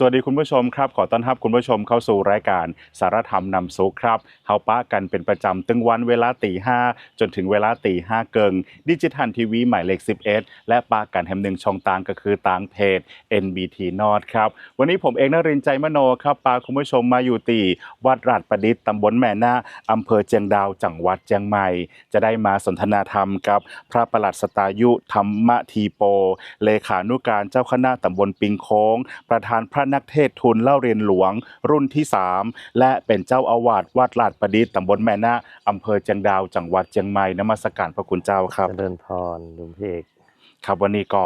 สวัสดีคุณผู้ชมครับขอต้อนรับคุณผู้ชมเข้าสู่รายการสารธรรมนำสุขครับเฮาป้ากันเป็นประจำตึงวันเวลาตีห้าจนถึงเวลาตีห้าเกิงดิจิทัลทีวีหมายเลข 11 และป้ากันแห่งหนึ่งช่องต่างก็คือต่างเพจ NBT North ครับวันนี้ผมเองนรินใจมโนครับปาคุณผู้ชมมาอยู่ตีวัดราชประดิษฐ์ตำบลแม่นาอำเภอเจียงดาวจังหวัดเจียงใหม่ จะได้มาสนทนาธรรมกับ พระประหลัดสตายุธรรมทีโป เลขานุการเจ้าคณะตำบลปิงโค้ง ประธานพระนักเทศน์ทุนเล่าเรียนหลวง รุ่นที่ 3 และเป็นเจ้าอาวาสวัดลาดประดิษฐ์ตำบลแม่นาอำเภอเจียงดาวจังหวัดเจียงใหม่นมัสการพระคุณเจ้าครับเจริญพรลุงพี่เอกครับวันนี้ก็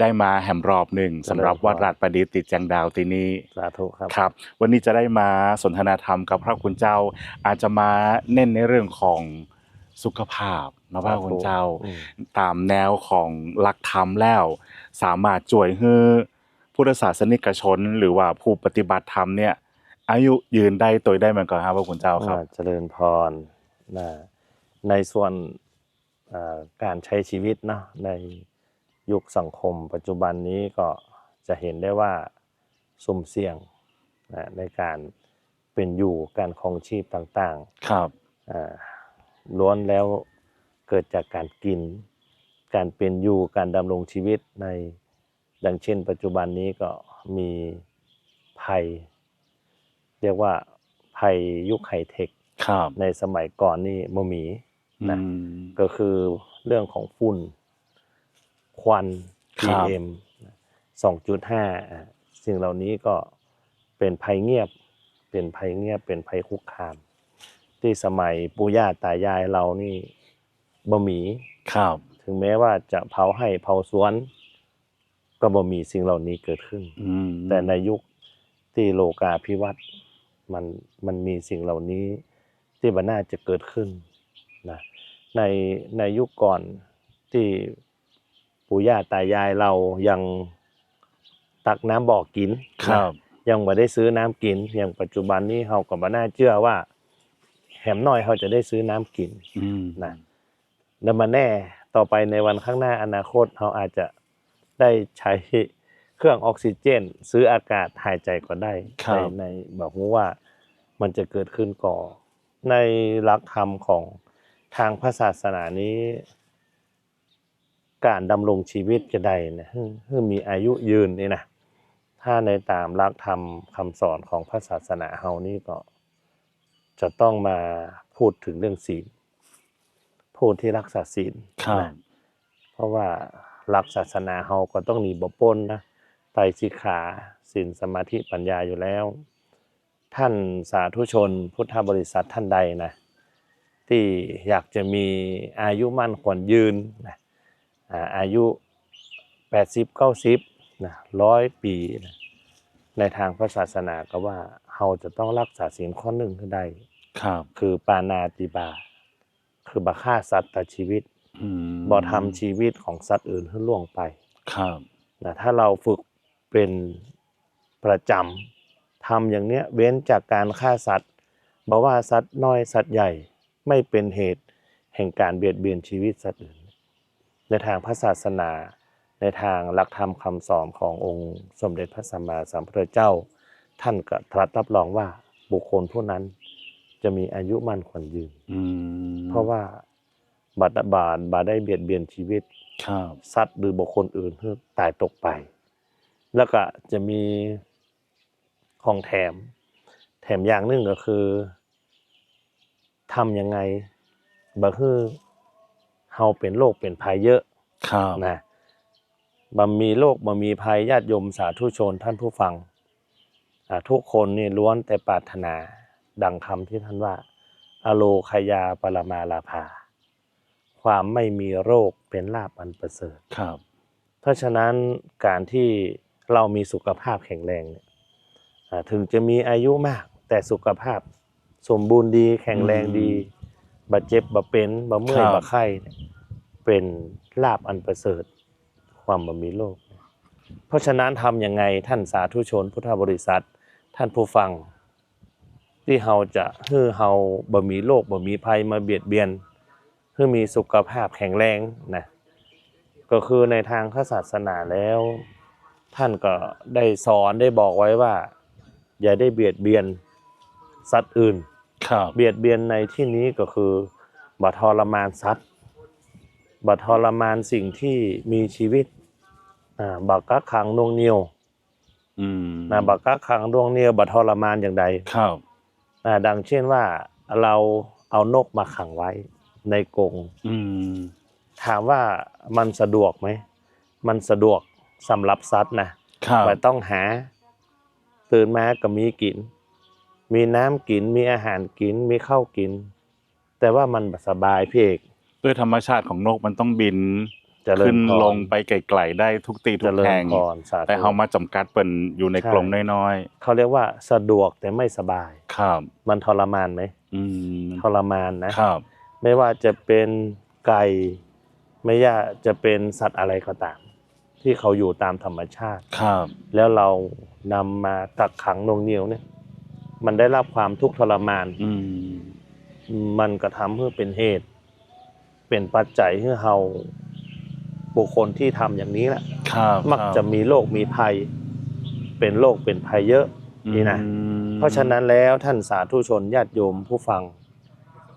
ได้มาแหมรอบหนึ่งเจริญพรสำหรับวัดราชประดิษฐ์ติดเจียงดาวที่นี้สาธุครับครับ วันนี้จะได้มาสนทนาธรรมกับพระคุณเจ้า อาจจะมาเน้นในเรื่องของสุขภาพนะพระคุณเจ้าอืมตามแนวของหลักธรรมแล้ว สามารถช่วยให้ พุทธศาสนิกชน หรือว่าผู้ปฏิบัติธรรมเนี่ย อายุยืนได้ตัวได้เหมือนกันครับพระคุณเจ้าครับอ่าเจริญพรนะในส่วนอ่าการใช้ชีวิตเนาะในยุคสังคม ปัจจุบันนี้ก็จะเห็นได้ว่าสุ่มเสี่ยงนะในการเป็นอยู่การครองชีพต่างครับๆอ่าล้วนแล้วเกิดจากการกิน การเป็นอยู่การดำรงชีวิตใน ดังเช่น ปัจจุบันนี้ก็มีภัย เรียกว่าภัยยุคไฮเทคครับในสมัยก่อนนี่มมีนะอืมก็คือเรื่องของฝุ่น ควันครับ PM 2.5อะสิ่งเหล่านี้ก็เป็นภัยเงียบ เป็นภัยเงียบ เป็นภัยคุกคาม ที่สมัยปู่ย่าตายายเรานี่บ่มีครับถึงแม้ว่าจะเผาให้เผาสวน ก็บ่มีสิ่งเหล่านี้เกิดขึ้นอืมแต่ในยุคที่โลกาภิวัตน์มันมันมีสิ่งเหล่านี้ที่มันน่าจะเกิดขึ้นนะในในยุคก่อนที่ปู่ย่าตายายเรายังตักน้ำบ่อกินครับนะยังไม่ได้ซื้อน้ำกิน อย่างปัจจุบันนี้เราก็บ่น่าเชื่อว่า แหมน้อยเขาจะได้ซื้อน้ำกินอืมนะแล้วมาแน่ต่อไปในวันข้างหน้าอนาคตเราอาจจะ ได้ใช้เครื่องออกซิเจน ซื้ออากาศหายใจก็ได้ครัในบในบอกว่ามันจะเกิดขึ้นก่อ ในหลักธรรมของทางพระศาสนานี้ การดำรงชีวิตจะได้นะฮึฮึมีอายุยืนนี่นะถ้าในตามหลักธรรมคำสอนของพระศาสนาเฮานี่ก็จะต้องมาพูดถึงเรื่องศีลผู้ที่รักษาศีลครับนะเพราะว่า หลักศาสนาเฮาก็ต้องหนีบ่ปนนะไตรสิกขาศีลสมาธิปัญญาอยู่แล้ว ท่านสาธุชนพุทธบริษัทท่านใดนะที่อยากจะมีอายุมั่นขวัญยืนนะอ่าอายุ 80 90นะร้อยปีนะในทางพระศาสนาก็ว่าเราจะต้องรักษาศีลข้อหนึ่งให้ได้ครับ คือปานาติบา คือบ่ฆ่าสัตว์ตัดชีวิตอืม บ่ทำชีวิตของสัตว์อื่นให้ล่วงไปครับนะถ้าเราฝึกเป็นประจำทำอย่างเนี้ยเว้นจากการฆ่าสัตว์บอกว่าสัตว์น้อยสัตว์ใหญ่ไม่เป็นเหตุแห่งการเบียดเบียนชีวิตสัตว์อื่น ในทางพระศาสนา ในทางหลักธรรมคำสอนขององค์สมเด็จพระสัมมาสัมพุทธเจ้า ท่านก็ตรัสรับรองว่าบุคคลผู้นั้นจะมีอายุมั่นขวัญยืนอืมเพราะว่า บัตรบาลบาได้เบียดเบียนชีวิตครับสัตว์หรือบุคคลอื่นให้ตายตกไป แล้วก็จะมีของแถม แถมอย่างหนึ่งก็คือทำยังไงบ่คือเฮาเป็นโรคเป็นภัยเยอะครับนะบ่มีโรคบ่มีภัยญาติโยมสาธุชนท่านผู้ฟังอ่าทุกคนนี่ล้วนแต่ปรารถนาดังคำที่ท่านว่า อโลคยาปรมาลาภา ความไม่มีโรคเป็นลาภอันประเสริฐครับ เพราะฉะนั้นการที่เรามีสุขภาพแข็งแรงเนี่ยอ่าถึงจะมีอายุมาก แต่สุขภาพสมบูรณ์ดี แข็งแรงดีบาดเจ็บบาเป็นบาเมื่อยบาไข้เนี่ยเป็นลาบอันประเสริฐ ความบ่มีโรคเพราะฉะนั้นทำยังไงท่านสาธุชน พุทธบริษัท ท่านผู้ฟัง ที่เฮาจะให้เฮาบ่มีโรคบ่มีภัยมาเบียดเบียน ให้มีสุขภาพแข็งแรงนะก็คือในทางพระศาสนาแล้ว ท่านก็ได้สอนได้บอกไว้ว่า อย่าได้เบียดเบียนสัตว์อื่นครับเบียดเบียนในที่นี้ก็คือบัทรมานสัตว์บัทรมานสิ่งที่มีชีวิตอ่าบักกักขังนวงเหนียวอืมนะบักกักขังดวงเหนียวบัทรมานอย่างใดครับอ่าดังเช่นว่าเราเอานกมาขังไว้ ในกรงอืมถามว่ามันสะดวกไหม มันสะดวกสำหรับสัตว์นะครับไม่ต้องหา ตื่นมาก็มีกิน มีน้ำกิน มีอาหารกิน มีข้าวกิน แต่ว่ามันบ่สบายพี่เอกด้วยธรรมชาติของนกมันต้องบินเจริญขึ้นพรลงไปไกลๆได้ทุกตีทุเจกริญแห่งพรสาธุแต่เฮามาจำกัดเปิ่นอยู่ในใช่กรงน้อยเขาเรียกว่าสะดวกแต่ไม่สบายๆครับ มันทรมานไหมอืมทรมานนะครับ ไม่ว่าจะเป็นไก่ ไม่ว่าจะเป็นสัตว์อะไรก็ตาม ที่เขาอยู่ตามธรรมชาติครับ แล้วเรานำมากักขังหนวงเหนียวเนี่ย มันได้รับความทุกข์ทรมานอืมมันก็ทำให้เป็นเหตุ เป็นปัจจัยให้เราบุคคลที่ทำอย่างนี้แหละครับมักจะมีโรคมีภัย เป็นโรคเป็นภัยเยอะนี่นะอืมเพราะฉะนั้นแล้วท่านสาธุชนญาติโยมผู้ฟัง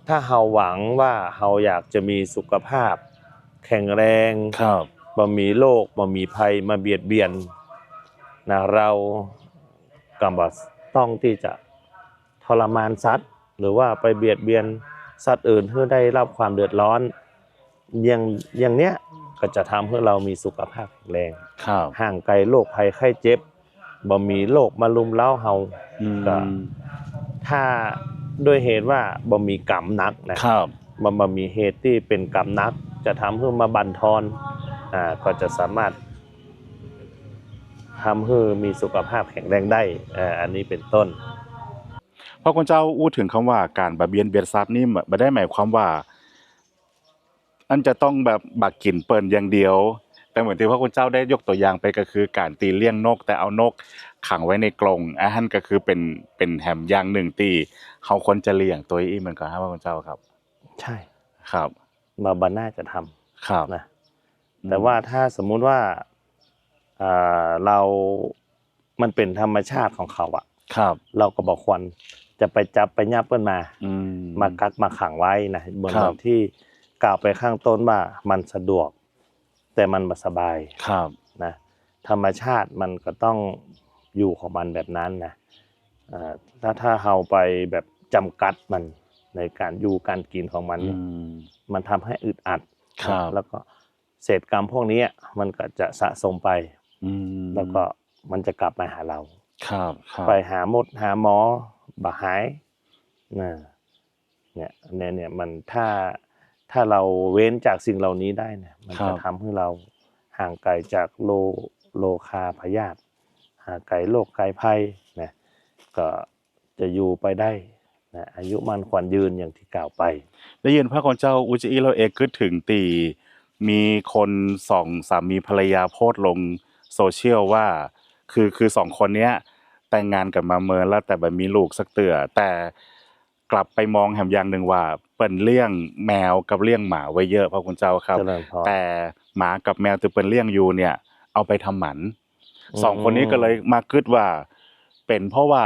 ถ้าเฮาหวังว่าเฮาอยากจะมีสุขภาพ แข็งแรงครับบ่มีโรคบ่มีภัยมาเบียดเบียนนะเรากำบัต้องที่จะทรมานสัตว์ หรือว่าไปเบียดเบียนสัตว์อื่นเพื่อได้รับความเดือดร้อนอย่างอย่างเนี้ยก็จะทำให้เรามีสุขภาพแข็งแรงครับห่างไกลโรคภัยไข้เจ็บบ่มีโรคมาลุมเล้าเฮาอืมก็ถ้า ด้วยเหตุว่าบ่มีกรรมหนักนะครับมันบ่มีเหตุที่เป็นกรรมหนัก จะทำให้มาบั่นทอนอ่าก็จะสามารถทำให้มีสุขภาพแข็งแรงได้อ่าอันนี้เป็นต้นเพราะคุณเจ้าอู้ถึงคำว่าการบะเบียนเบียดซับนี่ไม่ได้หมายความว่า อันจะต้องแบบบักกินเปิ่นอย่างเดียว แต่เหมือนที่พระคุณเจ้าได้ยกตัวอย่างไปก็คือการตีเลี้ยงนก แต่เอานกขังไว้ในกรงอันนั้นก็คือเป็นเป็นแหมอย่างหนึ่งตีเขาควรจะเลี้ยงตัวอีเหมือนกันครับพระคุณเจ้าครับ ใช่ครับมาบันน่าจะทำครับนะแต่ว่าถ้าสมมุติว่าอ่าเรา มันเป็นธรรมชาติของเขาอะครับ เราก็บอกควรจะไปจับไปยับเปิ้นมาอืมมากักมาขังไว้นะเหมือนครับที่กล่าวไปข้างต้นว่ามันสะดวก แต่มันบ่สบายครับนะธรรมชาติมันก็ต้องอยู่ของมันแบบนั้นนะอ่าถ้าถ้าเราไปแบบจำกัดมันในการอยู่การกินของมันอืเนี่ยมมันทำให้อึดอัดครับแล้วก็เศษกรรมพวกนี้มันก็จะสะสมไปอืมแล้วก็มันจะกลับมาหาเราครับครับไปหาหมดหาหมอบ่หายนะเนี่ยเนี่ยเนี่ยมันถ้า ถ้าเราเว้นจากสิ่งเหล่านี้ได้เนี่ยมันจะทำให้เราห่างไกลจากโลโลคาพยาธิห่างไกลโรคไกลภัยนะก็จะอยู่ไปได้นะอายุมันขวัญยืนอย่างที่กล่าวไป ได้ยินพระคุณเจ้าอุจอีเราเอกคิดถึงตีมีคนสองสามีภรรยาโพสต์ลงโซเชียลว่าคือคือสองคนเนี้ยแต่งงานกันมาเมินแล้วแต่แบบมีลูกสักเตือแต่ก ลับไปมองแหมอย่างหนึ่งว่าเปิ่นเลี้ยงแมวกับเลี้ยงหมาไว้เยอะพระคุณเจ้าครับเจริญพรแต่หมากับแมวที่เปิ่นเลี้ยงอยู่เนี่ย เอาไปทำหมันอืมสองคนนี้ก็เลยมาคิดว่า เป็นเพราะว่า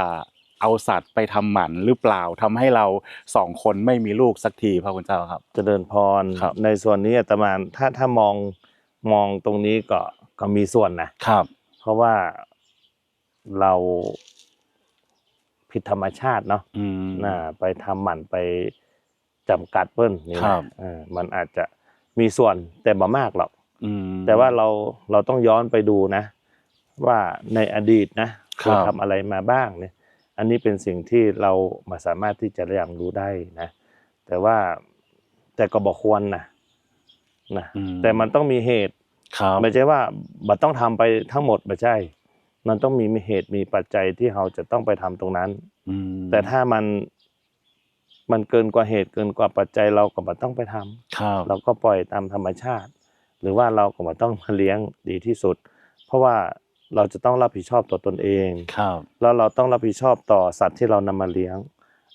เอาสัตว์ไปทำหมันหรือเปล่าทำให้เราสองคนไม่มีลูกสักทีพระคุณเจ้าครับ เจริญพรครับในส่วนนี้อาตมาถ้าถ้ามองมองตรงนี้ก็ก็มีส่วนนะครับ เพราะว่าเรา ผิดธรรมชาติเนาะอืมน่าไปทำหมันไปจำกัดเปิ้นนี่ครันะบเออมันอาจจะมีส่วนแต่บ่มากหรอกอืมแต่ว่าเราเราต้องย้อนไปดูนะ ว่าในอดีตนะเคยครับทำอะไรมาบ้างเนี่ย อันนี้เป็นสิ่งที่เรามาสามารถที่จะเรียนรู้ได้นะ แต่ว่าแต่ก็บอกควรนะนะอืมแต่มันต้องมีเหตุครับไม่ใช่ว่าบัต้องทำไปทั้งหมดไม่ใช่ มันต้องมีเหตุมีปัจจัยที่เราจะต้องไปทำตรงนั้นอืมแต่ถ้ามันมันเกินกว่าเหตุเกินกว่าปัจจัยเราก็บ่ต้องไปทำครับเราก็ปล่อยตามธรรมชาติ หรือว่าเราก็บ่ต้องมาเลี้ยงดีที่สุด เพราะว่าเราจะต้องรับผิดชอบต่อตนเองครับแล้วเราต้องรับผิดชอบต่อสัตว์ที่เรานำมาเลี้ยง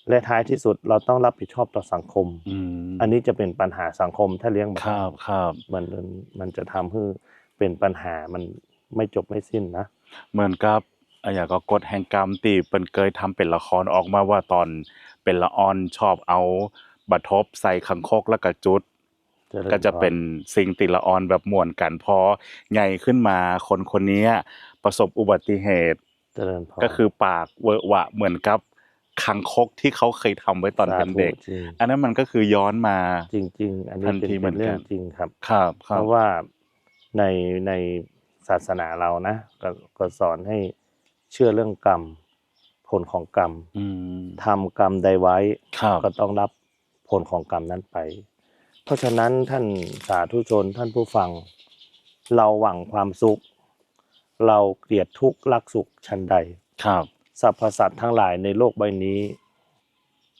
และท้ายที่สุดเราต้องรับผิดชอบต่อสังคมอืมอันนี้จะเป็นปัญหาสังคมถ้าเลี้ยงแบบครับครับมันมันมันจะทำให้เป็นปัญหามันไม่จบไม่สิ้นนะ เหมือนกับอะอย่างก็กฎแห่งกรรมตีเปิ้นเคยทำเป็นละครออกมาว่าตอนเป็นละออนชอบเอาบัตทบใส่คังคกแล้วก็จุดเริญก็จะพรเป็นสิ่งติละออนแบบม่วนกันพอใหญ่ขึ้นมาคนคนนี้ประสบอุบัติเหตุเจริญพรก็คือปากเวอะหวะเหมือนกับคังคกที่เขาเคยทำไว้ตอนเป็นเด็กสาธุจริงอันนั้นมันก็คือย้อนมาจริง ๆ อันนี้ทันเป็นทีเหมืเป็อนนเรื่อกังนจริงครับ ครับคเพรับราะว่าในใน ศาสนาเรานะก็ก็สอนให้เชื่อเรื่องกรรม ผลของกรรมอืมทำกรรมใดไว้ครับก็ต้องรับผลของกรรมนั้นไป เพราะฉะนั้นท่านสาธุชนท่านผู้ฟัง เราหวังความสุข เราเกลียดทุกข์รักสุขชันใดครับสรรพสัตว์ทั้งหลายในโลกใบนี้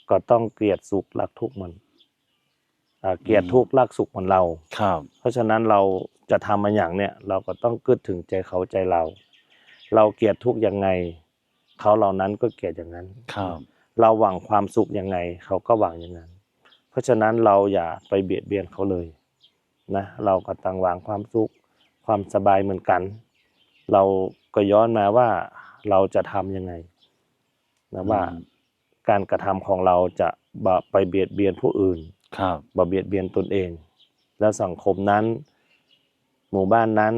ก็ต้องเกลียดสุขรักทุกข์มันอ่า เกลียดทุกข์รักสุขเหมือนเราครับ เพราะฉะนั้นเราจะทำมาอย่างเนี้ยเราก็ต้องกึดถึงใจเขาใจเรา เราเกลียดทุกข์ยังไง เขาเหล่านั้นก็เกลียดอย่างนั้นครับ เราหวังความสุขยังไง เขาก็หวังอย่างนั้น เพราะฉะนั้นเราอย่าไปเบียดเบียนเขาเลยนะเราก็ต่างหวังความสุขความสบายเหมือนกัน เราก็ย้อนมาว่าเราจะทำยังไงนะว่าอืมการกระทำของเราจะบ่ไปเบียดเบียนผู้อื่น ครับบ่เบียดเบียนตนเอง แล้วสังคมนั้น หมู่บ้านนั้น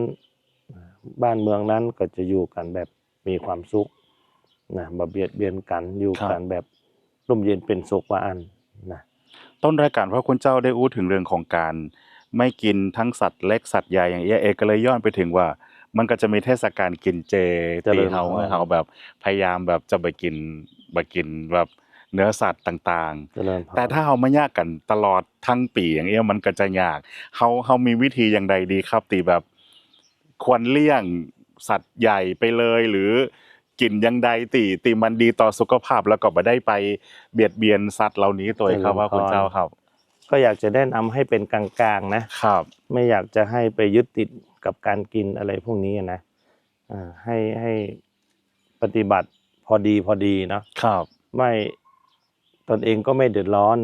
บ้านเมืองนั้นก็จะอยู่กันแบบมีความสุขนะบ่เบียดเบียนกันอยู่กันแบบร่มเย็นเป็นสุขว่าอันนะต้นรายการพระคุณเจ้าได้อู้ถึงเรื่องของการ ไม่กินทั้งสัตว์เล็กสัตว์ใหญ่อย่างเงี้ยเอกก็เลยย้อนไปถึงว่า มันก็จะมีเทศกาลกินเจตีเฮาเฮาแบบพยายามแบบจะไปกินไปกินแบบ เนื้อสัตว์ต่างเจริญพรๆแต่ถ้าเฮาไม่ยากกันตลอดทั้งปีอย่างเงี้ยมันก็จะยากเฮาเฮามีวิธีอย่างใดดีครับ ตีแบบควรเลี่ยงสัตว์ใหญ่ไปเลยหรือกินอยังใดตีตีมันดีต่อสุขภาพแล้วก็บ่ได้ไปเบียดเบียนสัตว์เหล่านี้ตัวเองครับว่าคุณเจ้าครับ ก็อยากจะแนะนำให้เป็นกลางๆนะครับ ไม่อยากจะให้ไปยึดติดกับการกินอะไรพวกนี้นะอ่าให้ให้ปฏิบัติพอดีพอดีเนาะครับ ไม่ ตนเองก็ไม่เดือดร้อน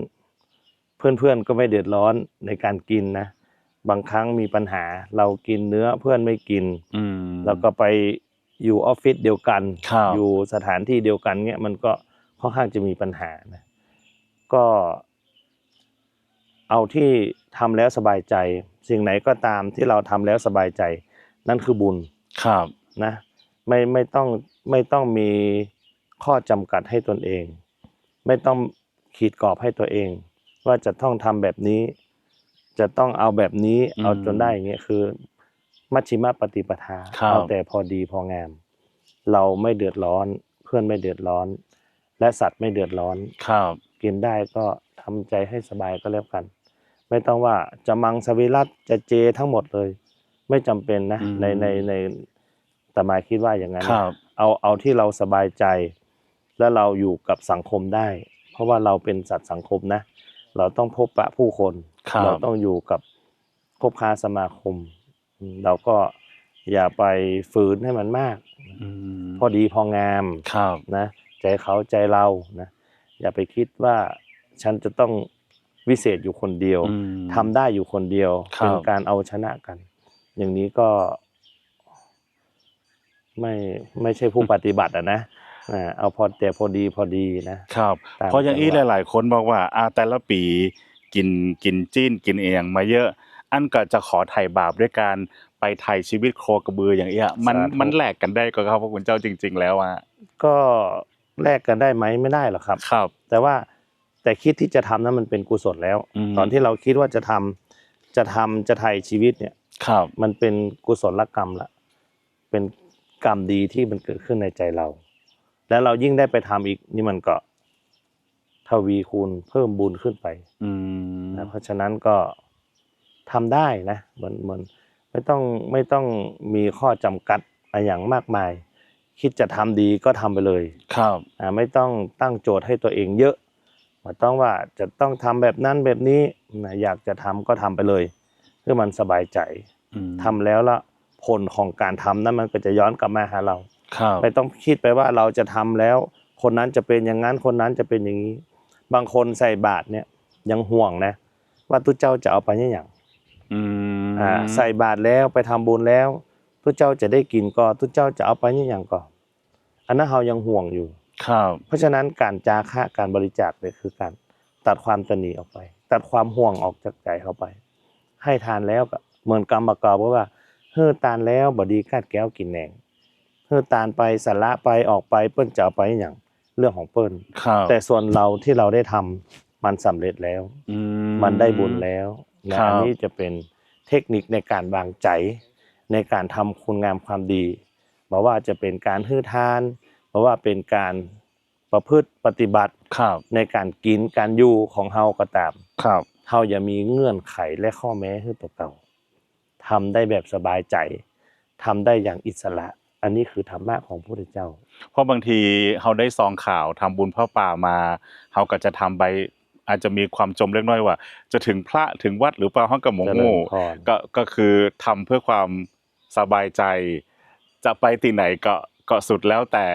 เพื่อนๆก็ไม่เดือดร้อนในการกินนะบางครั้งมีปัญหา เรากินเนื้อเพื่อนไม่กินอืมแล้วก็ไปอยู่ออฟฟิศเดียวกันครับอยู่สถานที่เดียวกันเงี้ยมันก็ค่อนข้างจะมีปัญหานะก็ เอาที่ทำแล้วสบายใจ สิ่งไหนก็ตามที่เราทำแล้วสบายใจ นั่นคือบุญครับนะ ไม่ไม่ต้องไม่ต้องมีข้อจำกัดให้ตนเอง ไม่ต้องขีดกรอบให้ตัวเอง ว่าจะต้องทำแบบนี้ จะต้องเอาแบบนี้อืมเอาจนได้อย่างเงี้ยคือ มัชชิมปฏิปทาครับเอาแต่พอดีพองาม เราไม่เดือดร้อน เพื่อนไม่เดือดร้อน และสัตว์ไม่เดือดร้อนครับกินได้ก็ทำใจให้สบายก็แล้วกัน ไม่ต้องว่าจะมังสวิรัตจะเจทั้งหมดเลย ไม่จำเป็นนะอืมในในในแต่หมายคิดว่าอย่างนั้นคนะรับเอาเอาที่เราสบายใจ และเราอยู่กับสังคมได้ เพราะว่าเราเป็นสัตว์สังคมนะ เราต้องพบปะผู้คนครับเราต้องอยู่กับคบค้าสมาคมอืมเราก็อย่าไปฝืนให้มันมากอืมพอดีพองามครับนะใจเขาใจเรานะอย่าไปคิดว่าฉันจะต้องวิเศษอยู่คนเดียวอืมทำได้อยู่คนเดียวครับเป็นการเอาชนะกัน อย่างนี้ก็ ไม่ไม่ใช่ผู้ปฏิบัติอะนะอ่า เอาพอแต่พอดีพอดีนะครับตามเพราะอย่างนี้จังหวะหลาย ๆ คนบอกว่าอ่าแต่ละปีกินกินจีนกินเองมาเยอะ อันก็จะขอไถ่บาปด้วยการไปไถ่ชีวิตโคกระบืออย่างเงี้ยมันมันแลกกันได้ก็ครับพระคุณเจ้าจริง ๆ แล้วอะก็แลกกันได้ไหมไม่ได้หรอกครับครับ แต่ว่าแต่คิดที่จะทำนั้นมันเป็นกุศลแล้วอืมตอนที่เราคิดว่าจะทำจะทำจะไถ่ชีวิตเนี่ยครับ มันเป็นกุศลกรรมละเป็นกรรมดีที่มันเกิดขึ้นในใจเรา แล้วเรายิ่งได้ไปทำอีกนี่มันก็ทวีคูณเพิ่มบุญขึ้นไปอืมนะเพราะฉะนั้นก็ทำได้นะมันมันไม่ต้องไม่ต้องมีข้อจำกัดอะไรอย่างมากมาย คิดจะทำดีก็ทำไปเลย ครับอ่าไม่ต้องตั้งโจทย์ให้ตัวเองเยอะไมาต้องว่าจะต้องทำแบบนั้นแบบนี้นะอยากจะทำก็ทำไปเลยเพื่อมันสบายใจอืมทำแล้วละผลของการทำนั้นมันก็จะย้อนกลับมาหาเรา ครับไม่ต้องคิดไปว่าเราจะทำแล้ว คนนั้นจะเป็นอย่างนั้นคนนั้นจะเป็นอย่างนี้ บางคนใส่บาตรเนี่ยยังห่วงนะ ว่าตุเจ้าจะเอาไปเนี่ยอย่างอืมอ่าใส่บาตรแล้วไปทำบุญแล้วทุกเจ้าจะได้กินก็ทุกเจ้าจะเอาไปนี่อย่างก็อันนั้นเรายังห่วงอยู่ครับเพราะฉะนั้นการจาค่าการบริจาคเนี่ยคือการตัดความตนีออกไป ตัดความห่วงออกจากใจเข้าไป ให้ทานแล้วก็เหมือนกรรมประกอบว่าเฮือตานแล้วบดีคาดแก้วกินแหนงเฮือตานไปสาระไปออกไปเปิ้นจะเอาไปอย่างเรื่องของเปิ้นครับแต่ส่วนเราที่เราได้ทำมันสำเร็จแล้วอืมันได้บุญแล้วนะครับอันนี้จะเป็นเทคนิคในการวางใจ ในการทำคุณงามความดีบอกว่าจะเป็นการฮื้อทานบอกว่าเป็นการประพฤติปฏิบัติครับในการกินการอยู่ของเฮาก็ตามครับเฮาอย่ามีเงื่อนไขและข้อแม้ให้ตัวเก่าทำได้แบบสบายใจทำได้อย่างอิสระ อันนี้คือธรรมะของพระพุทธเจ้า เพราะบางทีเขาได้ซองข่าวทำบุญพระป่ามาเขาก็จะทำไปอาจจะมีความจมเล็กน้อยว่า จะถึงพระถึงวัดหรือเปล่าห้องกับหมงเจริโง่ญพรก็ก็คือทำเพื่อความสบายใจ จะไปที่ไหนก็ก็สุดแล้วแต่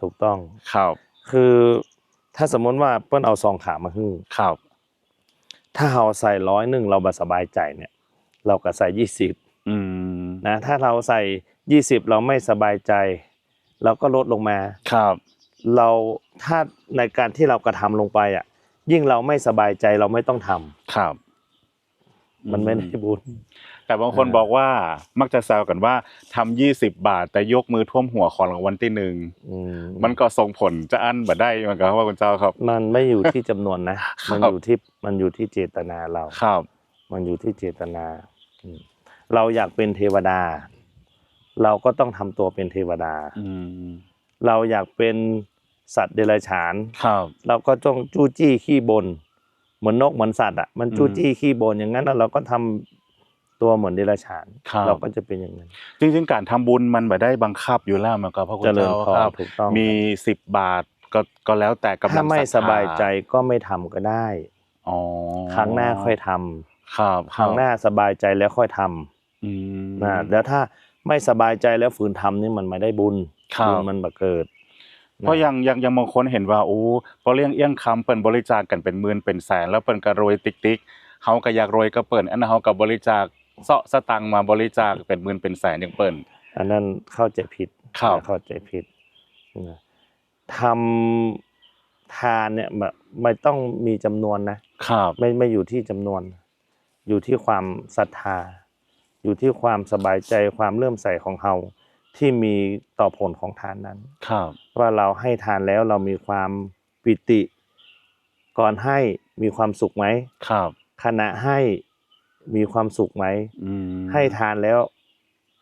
ถูกต้องครับคือถ้าสมมติว่าเปิ้นเอาซองขามาฮึ่งครับ ถ้าเราใส่ร้อยหนึ่งเราบ่สบายใจเนี่ย เราก็ใส่ยี่สิบอืม นะถ้าเราใส่ยี่สิบเราไม่สบายใจ เราก็ลดลงมาครับ เราถ้าในการที่เรากระทำลงไปอะ ยิ่งเราไม่สบายใจเราไม่ต้องทำครับ มันไม่ได้บุญแต่บางคนอ่าบอกว่ามักจะแซวกันว่าทำยี่สิบบาท แต่ยกมือท่วมหัวของรางวัลที่หนึ่งอืมมันก็ส่งผลจะอั้นบ่ได้เหมือนกันครับว่าคุณเจ้าครับ มันไม่อยู่ที่จำนวนนะครับมันอยู่ที่มันอยู่ที่เจตนาเราครับ มันอยู่ที่เจตนาอืม เราอยากเป็นเทวดา เราก็ต้องทำตัวเป็นเทวดาอืมเราอยากเป็นสัตว์เดรัจฉานครับเราก็ต้องจู้จี้ขี้บน เหมือนนกเหมือนสัตว์อะมันจู้อืมจี้ขี้บนอย่างนั้นแล้วเราก็ทำตัวเหมือนเดรัจฉานครับเราก็จะเป็นอย่างนั้น จริงๆการทำบุญมันบ่ได้บังคับอยู่แล้วเหมือนกันพระคุณเจริญเจ้าพรครับถูกต้องมีสิบบาทก็ก็แล้วแต่กำลังถ้าไม่ศรัทธสบายใจก็ไม่ทำก็ได้อ๋อครั้งหน้าค่อยทำครับ ครั้งหน้าสบายใจแล้วค่อยทำอืม นะแล้วถ้าไม่สบายใจแล้วฝืนทำนี่มันไม่ได้บุญครับบุญมันบ่เกิด เพราะยังยังยังบางคนเห็นว่าโอ้พอเลี้ยงเอี้ยงคำเปิ่นบริจาคกันเป็นหมื่นเป็นแสนแล้วเปิ่นก็โรยติ๊กติ๊กเฮาก็อยากโรยก็เปิ่นอันนั้นเฮาก็บริจาคเซาะสตังค์มาบริจาคเป็นหมื่นเป็นแสนอย่างเปิ่น อันนั้นเข้าใจผิดครับ เข้าใจผิดนะทำทานเนี่ยแบบไม่ต้องมีจำนวนนะ ครับ ไม่ไม่อยู่ที่จำนวน อยู่ที่ความศรัทธา อยู่ที่ความสบายใจความเลื่อมใสของเราที่มีต่อผลของทานนั้นครับว่าเราให้ทานแล้วเรามีความปิติ ก่อนให้มีความสุขไหมครับ ขณะให้มีความสุขไหมอืมให้ทานแล้ว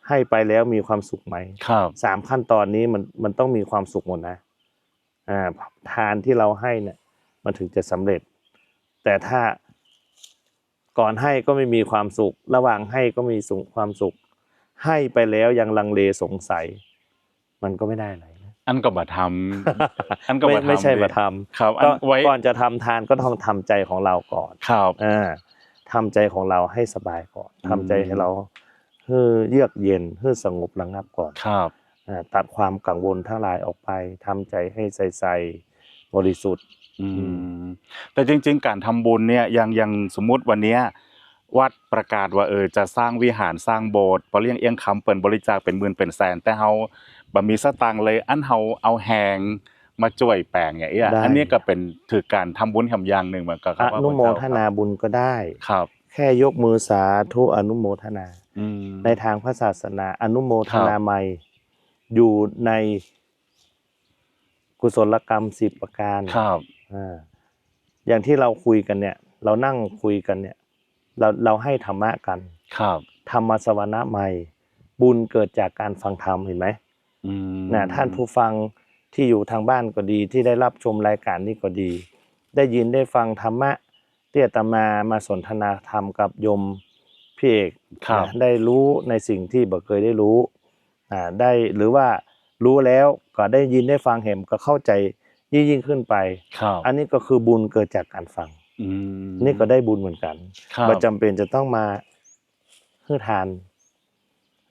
ให้ไปแล้วมีความสุขไหมครับสามขั้นตอนนี้มันมันต้องมีความสุขหมดนะอ่าทานที่เราให้เนี่ยมันถึงจะสำเร็จ แต่ถ้า ก่อนให้ก็ไม่มีความสุข ระหว่างให้ก็มีสุขความสุข ให้ไปแล้วยังลังเลสงสัย มันก็ไม่ได้อะไรนะอันก็บ่ทำอันก็ไม่บ่ทำไม่ใช่ดิมาทครับอัำก็นไว้ก่อนจะทำทานก็ต้องทำใจของเราก่อนครับอ่าทำใจของเราให้สบายก่อนอืมทำใจให้เราเฮือเยือกเย็นเฮือสงบระงับก่อนครับอ่าตัดความกังวลทั้งหลายออกไปทำใจให้ใสๆบริสุทธิ์ อืมแต่จริง ๆ การทำบุญเนี่ยยังยังสมมุติวันเนี้ยวัดประกาศว่าเออจะสร้างวิหารสร้างโบสถ์พอเลี้ยงเอี้ยงคำเปิ่นบริจาคเป็นหมื่นเป็นแสน แต่เฮาบ่มีสตางค์เลยอันเฮาเอาแหงมาช่วยแปลงอย่างเงี้ยได้อันนี้ก็เป็นถือการทำบุญทำอย่างหนึ่งเหมือนกันคอรับนุโมทนาบุญก็ได้ครับ แค่ยกมือสาธุอนุโมทนาอืมในทางพระศาสนาอนุโมทนาครับใหม่อยู่ในกุศลกรรมสิบประการครับ อ่าอย่างที่เราคุยกันเนี่ย เรานั่งคุยกันเนี่ย เราเราให้ธรรมะกัน ครับธรรมสวนะใหม่บุญเกิดจากการฟังธรรมเห็นไหมอืมนะท่านผู้ฟังที่อยู่ทางบ้านก็ดี ที่ได้รับชมรายการนี้ก็ดี ได้ยินได้ฟังธรรมะที่อาตมามาสนทนาธรรมกับโยมพี่เอกครับนะได้รู้ในสิ่งที่บ่เคยได้รู้อ่าได้หรือว่ารู้แล้วก็ได้ยินได้ฟังเห็นก็เข้าใจ ยิ่งยิ่งขึ้นไป ครับอันนี้ก็คือบุญเกิดจากการฟัง อืม นี่ก็ได้บุญเหมือนกันครับไม่จำเป็นจะต้องมาให้ทาน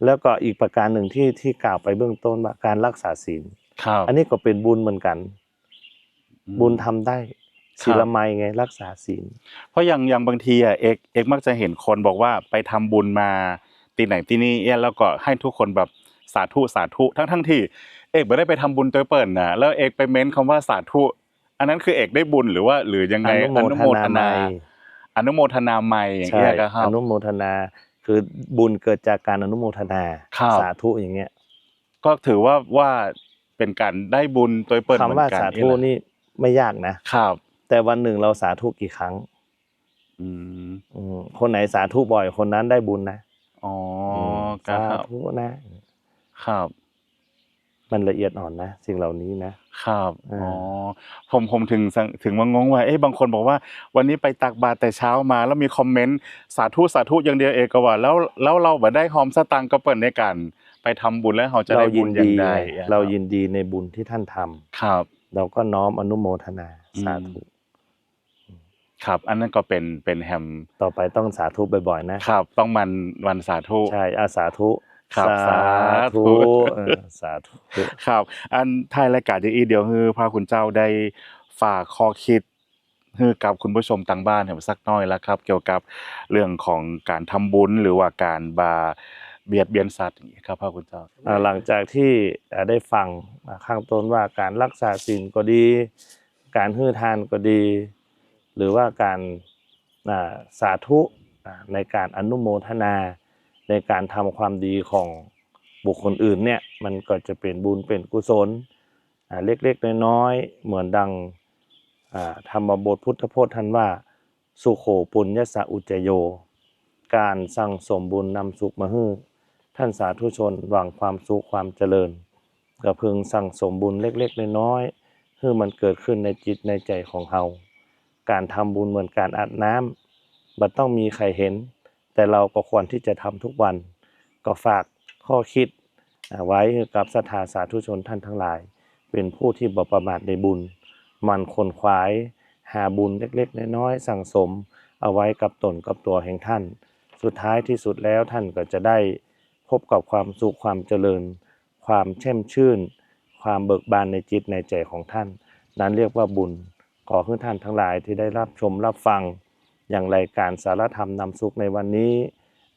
แล้วก็อีกประการหนึ่งที่ที่กล่าวไปเบื้องต้นว่าการรักษาศีล ครับอันนี้ก็เป็นบุญเหมือนกัน อืม บุญทำได้ครับศีลไมยไงรักษาศีล เพราะอย่างอย่างบางทีอะเอกเอกมักจะเห็นคนบอกว่าไปทำบุญมาที่ไหนที่นี่เอี้ยแล้วก็ให้ทุกคนแบบสาธุสาธุทั้งทั้งๆที่ เอกไม่ได้ไปทำบุญตัวเปิ่นนะแล้วเอกไปเม้นคำว่าสาธุอันนั้นคือเอกได้บุญหรือว่าหรือยังอไงนุโมทนาใหม่อนุโมทนาใหม่อย่างใช่เงี้ยก็ครัอบนุโมทนาคือบุญเกิดจากการอนุโมทนาครับสาธุอย่างเงี้ย ก็ถือว่าว่าเป็นการได้บุญตัวเปิ่นเหมืคำอนว่ากันสาธุนี่ไม่ยากนะครับ แต่วันหนึ่งเราสาธุกี่ครั้งอืมอืมคนไหนสาธุบ่อยคนนั้นได้บุญนะอ๋อมก็สาครับธุนะครับ มันละเอียดอ่อนนะ สิ่งเหล่านี้นะครับอ่าอ๋อผมผมถึงสังถึงมางงว่าเอ๊ะบางคนบอกว่า วันนี้ไปตักบาตรแต่เช้ามา แล้วมีคอมเมนต์สาธุสาธุอย่างเดียวเอกก็ว่า แล้วแล้วเราบ่ได้หอมสตังค์ก็เปิดในการไปทำบุญแล้วเราจะเราได้บุยิญนอย่าดีงใดไงเรายินดีในบุญที่ท่านทำครับ เราก็น้อมอนุโมทนาอืมสาธุครับ อันนั้นก็เป็นเป็นแฮม ต่อไปต้องสาธุบ่อยๆนะครับ ต้องมันวันสาธุใช่อาสาธุ ครับสาธุเออสาธุครับ อันท้ายรายการจะอีเดียวคือพระคุณเจ้าได้ฝากข้อคิดให้กับคุณผู้ชมทางบ้านเห็นสักน้อยแล้วครับ เกี่ยวกับเรื่องของการทำบุญหรือว่าการบาเบียดเบียนสัตว์อย่างนี้ครับพระคุณเจ้าอ่าหลังจากที่อ่าได้ฟังอ่าข้างต้นว่าการรักษาศีลก็ดี การฮื้อทานก็ดี หรือว่าการอ่าสาธุอ่าในการอนุโมทนา ในการทำความดีของบุคคลอื่นเนี่ยมันก็จะเป็นบุญเป็นกุศลเล็กๆน้อยๆเหมือนดังธรรมบทพุทธพจน์ท่านว่า สุโขปุญญสอุจโย การสั่งสมบุญนำสุขมาให้ท่านสาธุชนหวังความสุขความเจริญก็พึงสั่งสมบุญเล็กๆน้อยๆให้มันเกิดขึ้นในจิตในใจของเฮาการทำบุญเหมือนการอาบน้ำบัดต้องมีใครเห็น แต่เราก็ควรที่จะทำทุกวัน ก็ฝากข้อคิดไว้กับศรัทธาสาธุชนท่านทั้งหลาย เป็นผู้ที่บประมาทในบุญ มันคนขวายหาบุญเล็กๆ น้อยๆสั่งสม เอาไว้กับตนกับตัวแห่งท่าน สุดท้ายที่สุดแล้วท่านก็จะได้พบกับความสุขความเจริญ ความแช่มชื่น ความเบิกบานในจิตในใจของท่าน นั้นเรียกว่าบุญขอให้ท่านทั้งหลายที่ได้รับชมรับฟัง อย่างรายการสารธรรมนำสุขในวันนี้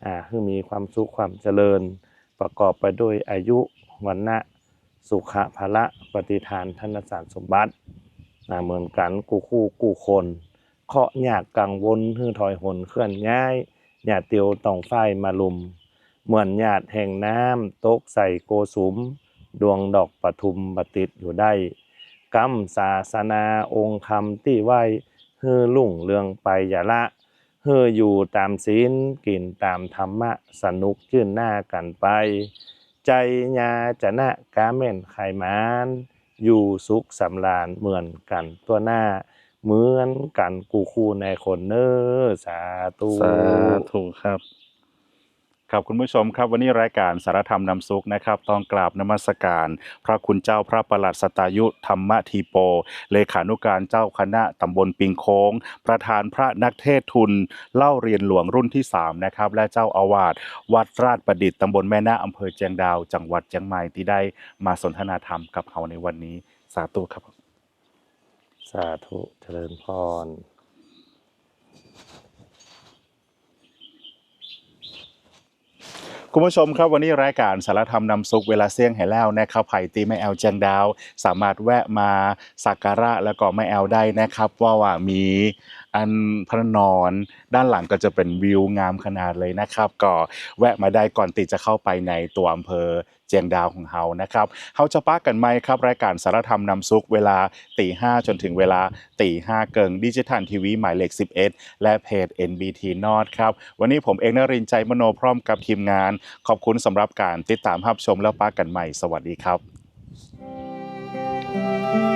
อ่าให้มีความสุขความเจริญ ประกอบไปด้วยอายุวันนะสุขะภละปฏิทานธนสารสมบัติเหมือนกันกูคู่กูคนเคาะหยากกังวลฮือถอยหนเคลื่อนย้ายหยาดเตียวต้องไฟมาลุม เหมือนหยาดแห่งน้ำตกใส่โกสุม ดวงดอกปทุมบติดอยู่ได้กำศาสนาองค์คำที่ไหว เฮือลุ่งเรืองไปอย่าละเฮืออยู่ตามศีลกินตามธรรมะสนุกชื่นหน้ากันไป ใจญาจะนะกาเม่นไขมานอยู่สุขสำราญเหมือนกันตัวหน้า เหมือนกันกูคู่ในคนเนอสาธุสาธุครับ ครับคุณผู้ชมครับวันนี้รายการสารธรรมนำสุขนะครับต้องกราบนมัสการ พระคุณเจ้าพระประหลัดสตายุธรรมทีโป เลขานุการเจ้าคณะตำบลปิงโค้ง ประธานพระนักเทศทุน เล่าเรียนหลวงรุ่นที่3นะครับและเจ้าอาวาสวัดราชประดิษฐ์ตำบลแม่นาอำเภอเจียงดาว จังหวัดเชียงใหม่ที่ได้มาสนทนาธรรมกับเราในวันนี้สาธุครับ สาธุเจริญพร คุณผู้ชมครับวันนี้รายการสารธรรมนำซุกเวลาเสี่ยงให้แล้วนะครับไผ่ตีแม่แอลเจียงดาว สามารถแวะมาสักการะแล้วก็แม่แอลได้นะครับ ว่าว่ามีอันพระนอนด้านหลังก็จะเป็นวิวงามขนาดเลยนะครับ ก็แวะมาได้ก่อนติดจะเข้าไปในตัวอำเภอ จียงดาวของเฮานะครับเฮาจะป้ากันไหมครับ รายการสารธรรมนำซุกเวลาตีห้าจนถึงเวลาตีห้าเกิงดิจิทัลทีวีหมายเลข 11 และเพจ NBT นอดครับ วันนี้ผมเอกนรินใจมโนพร้อมกับทีมงาน ขอบคุณสำหรับการติดตามภาพชมแล้วป้ากันใหม่ สวัสดีครับ thank you